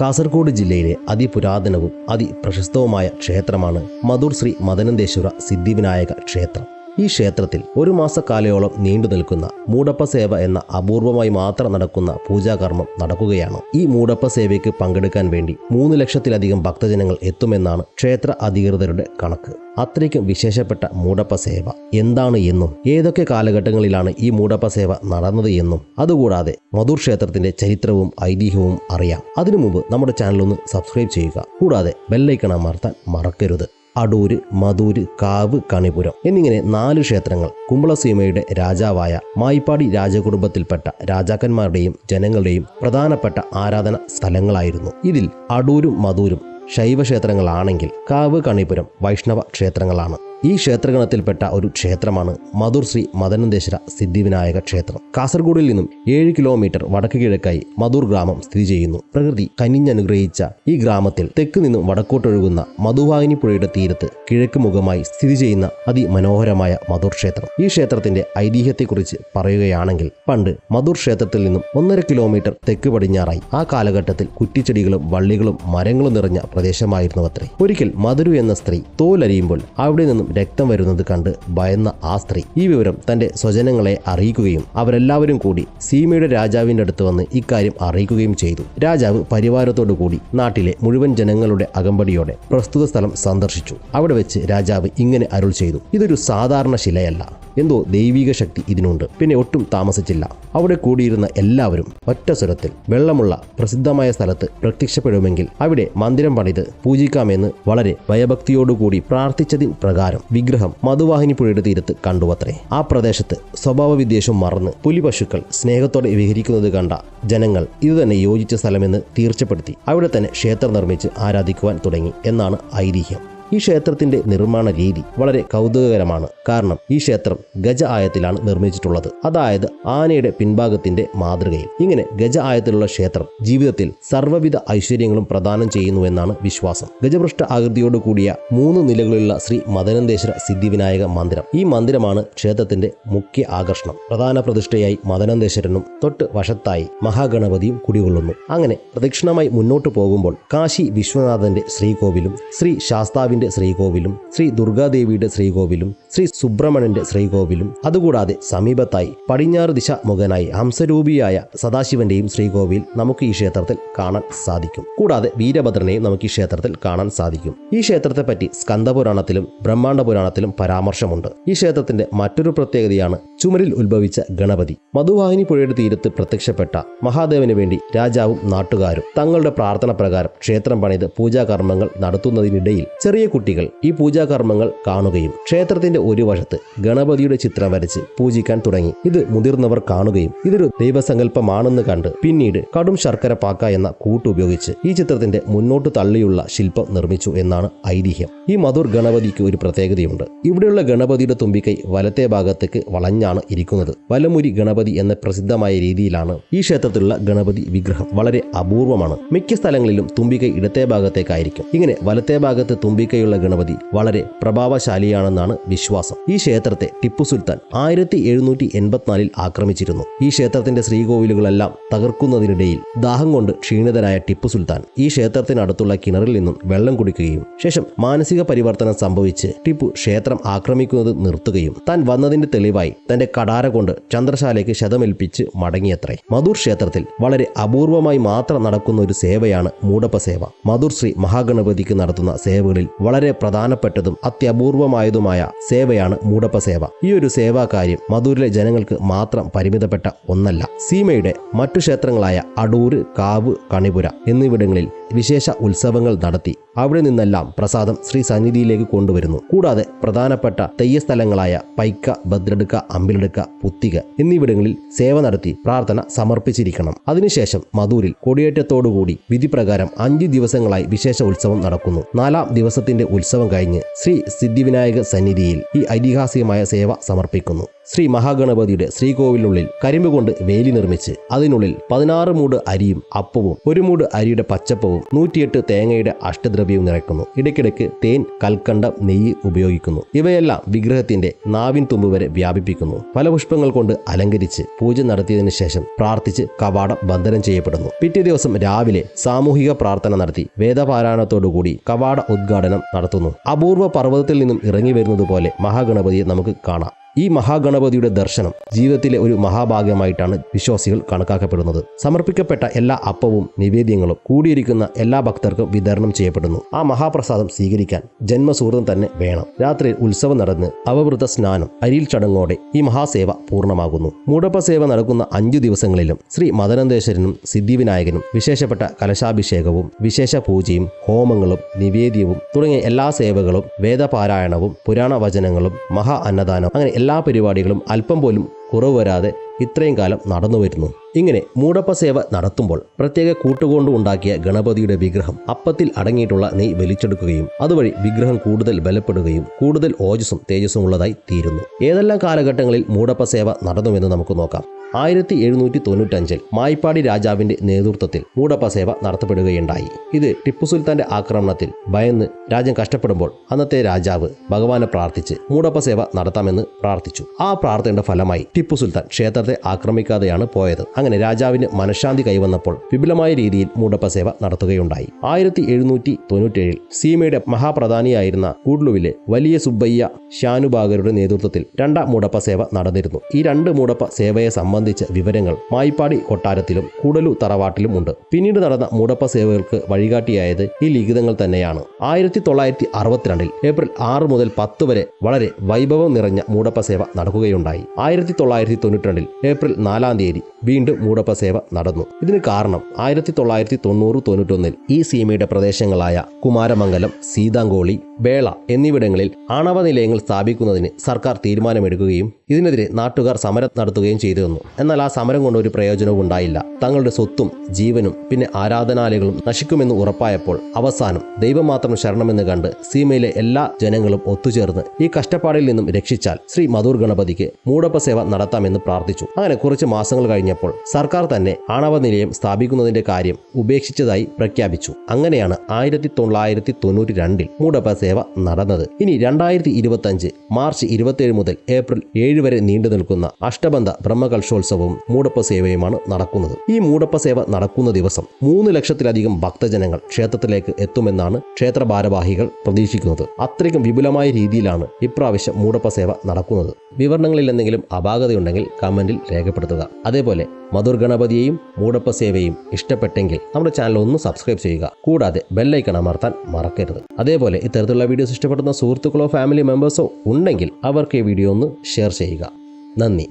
കാസർഗോഡ് ജില്ലയിലെ അതിപുരാതനവും അതിപ്രശസ്തവുമായ ക്ഷേത്രമാണ് മധുർ ശ്രീ മദനന്തേശ്വര സിദ്ധിവിനായക ക്ഷേത്രം. ഈ ക്ഷേത്രത്തിൽ ഒരു മാസക്കാലയോളം നീണ്ടു നിൽക്കുന്ന മൂടപ്പ സേവ എന്ന അപൂർവമായി മാത്രം നടക്കുന്ന പൂജാകർമ്മം നടക്കുകയാണ്. ഈ മൂടപ്പ സേവയ്ക്ക് പങ്കെടുക്കാൻ വേണ്ടി മൂന്ന് ലക്ഷത്തിലധികം ഭക്തജനങ്ങൾ എത്തുമെന്നാണ് ക്ഷേത്ര അധികൃതരുടെ കണക്ക്. അത്രയ്ക്കും വിശേഷപ്പെട്ട മൂടപ്പ സേവ എന്താണ് എന്നും ഏതൊക്കെ കാലഘട്ടങ്ങളിലാണ് ഈ മൂടപ്പ സേവ നടന്നത് എന്നും അതുകൂടാതെ മധുർ ക്ഷേത്രത്തിന്റെ ചരിത്രവും ഐതിഹ്യവും അറിയാം. അതിനു മുമ്പ് നമ്മുടെ ചാനൽ ഒന്ന് സബ്സ്ക്രൈബ് ചെയ്യുക. കൂടാതെ ബെല്ലൈക്കൺ അമർത്താൻ മറക്കരുത്. അടൂര് മധൂര് കാവ് കണിപുരം എന്നിങ്ങനെ നാല് ക്ഷേത്രങ്ങൾ കുമ്പളസീമയുടെ രാജാവായ മായിപ്പാടി രാജകുടുംബത്തിൽപ്പെട്ട രാജാക്കന്മാരുടെയും ജനങ്ങളുടെയും പ്രധാനപ്പെട്ട ആരാധന സ്ഥലങ്ങളായിരുന്നു. ഇതിൽ അടൂരും മധൂരും ശൈവക്ഷേത്രങ്ങളാണെങ്കിൽ കാവ് കണിപുരം വൈഷ്ണവ ക്ഷേത്രങ്ങളാണ്. ഈ ക്ഷേത്രഗണത്തിൽപ്പെട്ട ഒരു ക്ഷേത്രമാണ് മധുർ ശ്രീ മദനന്തേശ്വര സിദ്ധിവിനായക ക്ഷേത്രം. കാസർഗോഡിൽ നിന്നും ഏഴ് കിലോമീറ്റർ വടക്ക് കിഴക്കായി മധുർ ഗ്രാമം സ്ഥിതി ചെയ്യുന്നു. പ്രകൃതി കനിഞ്ഞനുഗ്രഹിച്ച ഈ ഗ്രാമത്തിൽ തെക്ക് നിന്നും വടക്കോട്ടൊഴുകുന്ന മധുവാഹിനി പുഴയുടെ തീരത്ത് കിഴക്ക് മുഖമായി സ്ഥിതി ചെയ്യുന്ന അതിമനോഹരമായ മധുർ ക്ഷേത്രം. ഈ ക്ഷേത്രത്തിന്റെ ഐതിഹ്യത്തെക്കുറിച്ച് പറയുകയാണെങ്കിൽ പണ്ട് മധുർ ക്ഷേത്രത്തിൽ നിന്നും ഒന്നര കിലോമീറ്റർ തെക്ക് പടിഞ്ഞാറായി ആ കാലഘട്ടത്തിൽ കുറ്റിച്ചെടികളും വള്ളികളും മരങ്ങളും നിറഞ്ഞ പ്രദേശമായിരുന്നു അത്രേ. ഒരിക്കൽ മധുരു എന്ന സ്ത്രീ തോലരിയുമ്പോൾ അവിടെ നിന്നും രക്തം വരുന്നത് കണ്ട് ഭയന്ന ആ സ്ത്രീ ഈ വിവരം തന്റെ സ്വജനങ്ങളെ അറിയിക്കുകയും അവരെല്ലാവരും കൂടി സീമയുടെ രാജാവിന്റെ അടുത്ത് വന്ന് ഇക്കാര്യം അറിയിക്കുകയും ചെയ്തു. രാജാവ് പരിവാരത്തോടു കൂടി നാട്ടിലെ മുഴുവൻ ജനങ്ങളുടെ അകമ്പടിയോടെ പ്രസ്തുത സ്ഥലം സന്ദർശിച്ചു. അവിടെ വെച്ച് രാജാവ് ഇങ്ങനെ അരുൾ ചെയ്തു. ഇതൊരു സാധാരണ ശിലയല്ല. എന്തോ ദൈവിക ശക്തി ഇതിനുണ്ട്. പിന്നെ ഒട്ടും താമസിച്ചില്ല. അവിടെ കൂടിയിരുന്ന എല്ലാവരും ഒറ്റ സ്വരത്തിൽ വെള്ളമുള്ള പ്രസിദ്ധമായ സ്ഥലത്ത് പ്രത്യക്ഷപ്പെടുമെങ്കിൽ അവിടെ മന്ദിരം പണിത് പൂജിക്കാമെന്ന് വളരെ ഭയഭക്തിയോടുകൂടി പ്രാർത്ഥിച്ചതിൻ പ്രകാരം വിഗ്രഹം മധുവാഹിനി പുഴയുടെ തീരത്ത് കണ്ടുവത്രേ. ആ പ്രദേശത്ത് സ്വഭാവ വിദ്വേഷം മറന്ന് പുലിപശുക്കൾ സ്നേഹത്തോടെ വിഹരിക്കുന്നത് കണ്ട ജനങ്ങൾ ഇതുതന്നെ യോജിച്ച സ്ഥലമെന്ന് തീർച്ചപ്പെടുത്തി. അവിടെ തന്നെ ക്ഷേത്രം നിർമ്മിച്ച് ആരാധിക്കുവാൻ തുടങ്ങി എന്നാണ് ഐതിഹ്യം. ഈ ക്ഷേത്രത്തിന്റെ നിർമ്മാണ രീതി വളരെ കൗതുകകരമാണ്. കാരണം ഈ ക്ഷേത്രം ഗജ ആയത്തിലാണ് നിർമ്മിച്ചിട്ടുള്ളത്. അതായത് ആനയുടെ പിൻഭാഗത്തിന്റെ മാതൃകയിൽ. ഇങ്ങനെ ഗജ ആയത്തിലുള്ള ക്ഷേത്രം ജീവിതത്തിൽ സർവവിധ ഐശ്വര്യങ്ങളും പ്രദാനം ചെയ്യുന്നു എന്നാണ് വിശ്വാസം. ഗജപൃഷ്ഠ ആകൃതിയോട് കൂടിയ മൂന്ന് നിലകളിലുള്ള ശ്രീ മദനന്തേശ്വര സിദ്ധിവിനായക മന്ദിരം. ഈ മന്ദിരമാണ് ക്ഷേത്രത്തിന്റെ മുഖ്യ ആകർഷണം. പ്രധാന പ്രതിഷ്ഠയായി മദനന്തേശ്വരനും തൊട്ട് വശത്തായി മഹാഗണപതിയും കുടികൊള്ളുന്നു. അങ്ങനെ പ്രദക്ഷിണമായി മുന്നോട്ട് പോകുമ്പോൾ കാശി വിശ്വനാഥന്റെ ശ്രീകോവിലും ശ്രീ ശാസ്താവിന്റെ ശ്രീകോവിലും ശ്രീ ദുർഗാദേവിയുടെ ശ്രീകോവിലും ശ്രീ സുബ്രഹ്മണ്യന്റെ ശ്രീകോവിലും അതുകൂടാതെ സമീപത്തായി പടിഞ്ഞാറ് ദിശ മുഖനായി ഹംസരൂപിയായ സദാശിവന്റെയും ശ്രീകോവിൽ നമുക്ക് ഈ ക്ഷേത്രത്തിൽ കാണാൻ സാധിക്കും. കൂടാതെ വീരഭദ്രനെയും നമുക്ക് ഈ ക്ഷേത്രത്തിൽ കാണാൻ സാധിക്കും. ഈ ക്ഷേത്രത്തെ പറ്റി സ്കന്ദപുരാണത്തിലും ബ്രഹ്മാണ്ഡ പുരാണത്തിലും പരാമർശമുണ്ട്. ഈ ക്ഷേത്രത്തിന്റെ മറ്റൊരു പ്രത്യേകതയാണ് ചുമരിൽ ഉത്ഭവിച്ച ഗണപതി. മധുവാഹിനി പുഴയുടെ തീരത്ത് പ്രത്യക്ഷപ്പെട്ട മഹാദേവന് വേണ്ടി രാജാവും നാട്ടുകാരും തങ്ങളുടെ പ്രാർത്ഥന പ്രകാരം ക്ഷേത്രം പണിത് പൂജാകർമ്മങ്ങൾ നടത്തുന്നതിനിടയിൽ ചെറിയ കുട്ടികൾ ഈ പൂജാകർമ്മങ്ങൾ കാണുകയും ക്ഷേത്രത്തിന്റെ ഒരു വശത്ത് ഗണപതിയുടെ ചിത്രം വരച്ച് പൂജിക്കാൻ തുടങ്ങി. ഇത് മുതിർന്നവർ കാണുകയും ഇതൊരു ദൈവസങ്കല്പമാണെന്ന് കണ്ട് പിന്നീട് കടും ശർക്കര പാക്ക എന്ന കൂട്ടുപയോഗിച്ച് ഈ ചിത്രത്തിന്റെ മുന്നോട്ട് തള്ളിയുള്ള ശില്പം നിർമ്മിച്ചു എന്നാണ് ഐതിഹ്യം. ഈ മധുർ ഗണപതിക്ക് ഒരു പ്രത്യേകതയുണ്ട്. ഇവിടെയുള്ള ഗണപതിയുടെ തുമ്പിക്കൈ വലത്തെ ഭാഗത്തേക്ക് വളഞ്ഞാണ് ഇരിക്കുന്നത്. വലമുരി ഗണപതി എന്ന പ്രസിദ്ധമായ രീതിയിലാണ് ഈ ക്ഷേത്രത്തിലുള്ള ഗണപതി വിഗ്രഹം വളരെ അപൂർവമാണ്. മിക്ക സ്ഥലങ്ങളിലും തുമ്പിക്കൈ ഇടത്തെ ഭാഗത്തേക്കായിരിക്കും. ഇങ്ങനെ വലത്തെ ഭാഗത്ത് തുമ്പിക്കൈയുള്ള ഗണപതി വളരെ പ്രഭാവശാലിയാണെന്നാണ് വിശ്വാസം. ഈ ക്ഷേത്രത്തെ ടിപ്പു സുൽത്താൻ ആയിരത്തി എഴുന്നൂറ്റി എൺപത്തിനാലിൽ ആക്രമിച്ചിരുന്നു. ഈ ക്ഷേത്രത്തിന്റെ ശ്രീകോവിലുകളെല്ലാം തകർക്കുന്നതിനിടയിൽ ദാഹം കൊണ്ട് ക്ഷീണിതരായ ടിപ്പു സുൽത്താൻ ഈ ക്ഷേത്രത്തിനടുത്തുള്ള കിണറിൽ നിന്നും വെള്ളം കുടിക്കുകയും ശേഷം മാനസിക പരിവർത്തനം സംഭവിച്ച് ടിപ്പു ക്ഷേത്രം ആക്രമിക്കുന്നത് നിർത്തുകയും താൻ വന്നതിന്റെ തെളിവായി തന്റെ കടാര കൊണ്ട് ചന്ദ്രശാലയ്ക്ക് ശതമേൽപ്പിച്ച് മടങ്ങിയത്രേ. മധൂർ ക്ഷേത്രത്തിൽ വളരെ അപൂർവമായി മാത്രം നടക്കുന്ന ഒരു സേവയാണ് മൂടപ്പ സേവ. മധുർ ശ്രീ മഹാഗണപതിക്ക് നടത്തുന്ന സേവകളിൽ വളരെ പ്രധാനപ്പെട്ടതും അത്യപൂർവമായതുമായ സേവയാണ് മൂടപ്പ സേവ. ഈ ഒരു സേവാകാര്യം മധൂരിലെ ജനങ്ങൾക്ക് മാത്രം പരിമിതപ്പെട്ട ഒന്നല്ല. സീമയുടെ മറ്റു ക്ഷേത്രങ്ങളായ അടൂർ കാവ് കണിപുര എന്നിവിടങ്ങളിൽ വിശേഷ ഉത്സവങ്ങൾ നടത്തി. അവിടെ നിന്നെല്ലാം പ്രസാദം ശ്രീ സന്നിധിയിലേക്ക് കൊണ്ടുവരുന്നു. കൂടാതെ പ്രധാനപ്പെട്ട തെയ്യസ്ഥലങ്ങളായ പൈക്ക ഭദ്രടുക്ക അമ്പിലെടുക്ക പുത്തിക എന്നിവിടങ്ങളിൽ സേവ നടത്തി പ്രാർത്ഥന സമർപ്പിച്ചിരിക്കണം. അതിനുശേഷം മധൂരിൽ കൊടിയേറ്റത്തോടുകൂടി വിധിപ്രകാരം അഞ്ച് ദിവസങ്ങളായി വിശേഷ ഉത്സവം നടക്കുന്നു. നാലാം ദിവസത്തിന്റെ ഉത്സവം കഴിഞ്ഞ് ശ്രീ സിദ്ധിവിനായക സന്നിധിയിൽ ഈ ഐതിഹാസികമായ സേവ സമർപ്പിക്കുന്നു. ശ്രീ മഹാഗണപതിയുടെ ശ്രീകോവിലിനുള്ളിൽ കരിമ്പ് കൊണ്ട് വേലി നിർമ്മിച്ച് അതിനുള്ളിൽ പതിനാറ് മൂട് അരിയും അപ്പവും ഒരു മൂട് അരിയുടെ പച്ചപ്പവും നൂറ്റിയെട്ട് തേങ്ങയുടെ അഷ്ടദ്രവ്യവും നിറയ്ക്കുന്നു. ഇടയ്ക്കിടയ്ക്ക് തേൻ കൽക്കണ്ടം നെയ്യ് ഉപയോഗിക്കുന്നു. ഇവയെല്ലാം വിഗ്രഹത്തിന്റെ നാവിൻ തുമ്പ് വരെ വ്യാപിപ്പിക്കുന്നു. ഫലപുഷ്പങ്ങൾ കൊണ്ട് അലങ്കരിച്ച് പൂജ നടത്തിയതിനു ശേഷം പ്രാർത്ഥിച്ച് കവാടം ബന്ധനം ചെയ്യപ്പെടുന്നു. പിറ്റേ ദിവസം രാവിലെ സാമൂഹിക പ്രാർത്ഥന നടത്തി വേദപാരായണത്തോടുകൂടി കവാട ഉദ്ഘാടനം നടത്തുന്നു. അപൂർവ പർവതത്തിൽ നിന്നും ഇറങ്ങി വരുന്നത് പോലെ മഹാഗണപതിയെ നമുക്ക് കാണാം. ഈ മഹാഗണപതിയുടെ ദർശനം ജീവിതത്തിലെ ഒരു മഹാഭാഗ്യമായിട്ടാണ് വിശ്വാസികൾ കണക്കാക്കപ്പെടുന്നത്. സമർപ്പിക്കപ്പെട്ട എല്ലാ അപ്പവും നിവേദ്യങ്ങളും കൂടിയിരിക്കുന്ന എല്ലാ ഭക്തർക്കും വിതരണം ചെയ്യപ്പെടുന്നു. ആ മഹാപ്രസാദം സ്വീകരിക്കാൻ ജന്മസുഹൃതം തന്നെ വേണം. രാത്രിയിൽ ഉത്സവം നടന്ന് അവവൃത സ്നാനം അരിയിൽ ചടങ്ങോടെ ഈ മഹാസേവ പൂർണമാകുന്നു. മൂടപ്പ സേവ നടക്കുന്ന അഞ്ചു ദിവസങ്ങളിലും ശ്രീ മദനന്തേശ്വരനും സിദ്ധിവിനായകനും വിശേഷപ്പെട്ട കലശാഭിഷേകവും വിശേഷ പൂജയും ഹോമങ്ങളും നിവേദ്യവും തുടങ്ങിയ എല്ലാ സേവകളും വേദപാരായണവും പുരാണ വചനങ്ങളും മഹാ അന്നദാനം അങ്ങനെ എല്ലാ പരിപാടികളും അല്പം പോലും കുറവ് വരാതെ ഇത്രയും കാലം നടന്നു വരുന്നു. ഇങ്ങനെ മൂടപ്പ സേവ നടത്തുമ്പോൾ പ്രത്യേക കൂട്ടുകൊണ്ട് ഉണ്ടാക്കിയ ഗണപതിയുടെ വിഗ്രഹം അപ്പത്തിൽ അടങ്ങിയിട്ടുള്ള നെയ് വലിച്ചെടുക്കുകയും അതുവഴി വിഗ്രഹം കൂടുതൽ ബലപ്പെടുകയും കൂടുതൽ ഓജസ്സും തേജസ്സും ഉള്ളതായി തീരുന്നു. ഏതെല്ലാം കാലഘട്ടങ്ങളിൽ മൂടപ്പ സേവ നടന്നുവെന്ന് നമുക്ക് നോക്കാം. ആയിരത്തി എഴുന്നൂറ്റി തൊണ്ണൂറ്റഞ്ചിൽ മായ്പാടി രാജാവിന്റെ നേതൃത്വത്തിൽ മൂടപ്പ സേവ നടത്തപ്പെടുകയുണ്ടായി. ഇത് ടിപ്പു സുൽത്താന്റെ ആക്രമണത്തിൽ ഭയന്ന് രാജ്യം കഷ്ടപ്പെടുമ്പോൾ അന്നത്തെ രാജാവ് ഭഗവാനെ പ്രാർത്ഥിച്ച് മൂടപ്പ സേവ നടത്താമെന്ന് പ്രാർത്ഥിച്ചു. ആ പ്രാർത്ഥനയുടെ ഫലമായി ടിപ്പു സുൽത്താൻ ക്ഷേത്രത്തെ ആക്രമിക്കാതെയാണ് പോയത്. അങ്ങനെ രാജാവിന് മനഃശാന്തി കൈവന്നപ്പോൾ വിപുലമായ രീതിയിൽ മൂടപ്പ സേവ നടത്തുകയുണ്ടായി. ആയിരത്തി എഴുന്നൂറ്റി തൊണ്ണൂറ്റേഴിൽ സീമയുടെ മഹാപ്രധാനിയായിരുന്ന കൂഡ്ലുവിലെ വലിയ സുബ്ബയ്യ ഷാനുബാഗരുടെ നേതൃത്വത്തിൽ രണ്ടാം മൂടപ്പ സേവ നടന്നിരുന്നു. ഈ രണ്ട് മൂടപ്പ സേവയെ സംബന്ധിച്ച വിവരങ്ങൾ മായിപ്പാടി കൊട്ടാരത്തിലും കൂടലു തറവാട്ടിലും ഉണ്ട്. പിന്നീട് നടന്ന മൂടപ്പ സേവകൾക്ക് വഴികാട്ടിയായത് ഈ ലിഖിതങ്ങൾ തന്നെയാണ്. ആയിരത്തി തൊള്ളായിരത്തി അറുപത്തിരണ്ടിൽ ഏപ്രിൽ ആറ് മുതൽ പത്ത് വരെ വളരെ വൈഭവം നിറഞ്ഞ മൂടപ്പ സേവ നടക്കുകയുണ്ടായി. ആയിരത്തി തൊള്ളായിരത്തി തൊണ്ണൂറ്റിരണ്ടിൽ ഏപ്രിൽ നാലാം തീയതി വീണ്ടും മൂടപ്പ സേവ നടന്നു. ഇതിന് കാരണം ആയിരത്തി തൊള്ളായിരത്തി തൊണ്ണൂറ് തൊണ്ണൂറ്റൊന്നിൽ ഈ സീമയുടെ പ്രദേശങ്ങളായ കുമാരമംഗലം സീതാങ്കോളി ബേള എന്നിവിടങ്ങളിൽ ആണവ നിലയങ്ങൾ സ്ഥാപിക്കുന്നതിന് സർക്കാർ തീരുമാനമെടുക്കുകയും ഇതിനെതിരെ നാട്ടുകാർ സമരം നടത്തുകയും ചെയ്തിരുന്നു എന്നാൽ ആ സമരം കൊണ്ട് ഒരു പ്രയോജനവും ഉണ്ടായില്ല. തങ്ങളുടെ സ്വത്തും ജീവനും പിന്നെ ആരാധനാലയങ്ങളും നശിക്കുമെന്ന് ഉറപ്പായപ്പോൾ അവസാനം ദൈവം മാത്രം ശരണമെന്ന് കണ്ട് സീമയിലെ എല്ലാ ജനങ്ങളും ഒത്തുചേർന്ന് ഈ കഷ്ടപ്പാടിൽ നിന്നും രക്ഷിച്ചാൽ ശ്രീ മധൂർ ഗണപതിക്ക് മൂടപ്പ സേവ നടത്താമെന്ന് പ്രാർത്ഥിച്ചു. അങ്ങനെ കുറച്ച് മാസങ്ങൾ കഴിഞ്ഞപ്പോൾ സർക്കാർ തന്നെ ആണവ നിലയം സ്ഥാപിക്കുന്നതിന്റെ കാര്യം ഉപേക്ഷിച്ചതായി പ്രഖ്യാപിച്ചു. അങ്ങനെയാണ് ആയിരത്തി തൊള്ളായിരത്തി തൊണ്ണൂറ്റി രണ്ടിൽ മൂടപ്പ സേവ നടന്നത്. ഇനി രണ്ടായിരത്തി ഇരുപത്തഞ്ച് മാർച്ച് ഇരുപത്തിയേഴ് മുതൽ ഏപ്രിൽ ഏഴ് വരെ നീണ്ടു നിൽക്കുന്ന അഷ്ടബന്ധ ബ്രഹ്മകൽഷോത്സവവും മൂടപ്പ സേവയുമാണ് നടക്കുന്നത്. ഈ മൂടപ്പ സേവ നടക്കുന്ന ദിവസം മൂന്ന് ലക്ഷത്തിലധികം ഭക്തജനങ്ങൾ ക്ഷേത്രത്തിലേക്ക് എത്തുമെന്നാണ് ക്ഷേത്ര ഭാരവാഹികൾ പ്രതീക്ഷിക്കുന്നത്. അത്രയ്ക്കും വിപുലമായ രീതിയിലാണ് ഇപ്രാവശ്യം മൂടപ്പ സേവ നടക്കുന്നത്. വിവരണങ്ങളിൽ എന്തെങ്കിലും അപാകതയുണ്ടെങ്കിൽ കമന്റിൽ രേഖപ്പെടുത്തുക. അതേപോലെ മധുർ ഗണപതിയെയും മൂടപ്പ സേവയും ഇഷ്ടപ്പെട്ടെങ്കിൽ നമ്മുടെ ചാനൽ ഒന്ന് സബ്സ്ക്രൈബ് ചെയ്യുക. കൂടാതെ ബെല്ലൈക്കൺ അമർത്താൻ മറക്കരുത്. അതേപോലെ ഇത്തരത്തിലുള്ള വീഡിയോസ് ഇഷ്ടപ്പെടുന്ന സുഹൃത്തുക്കളോ ഫാമിലി മെമ്പേഴ്സോ ഉണ്ടെങ്കിൽ അവർക്ക് ഈ വീഡിയോ ഒന്ന് ഷെയർ ചെയ്യുക. നന്ദി.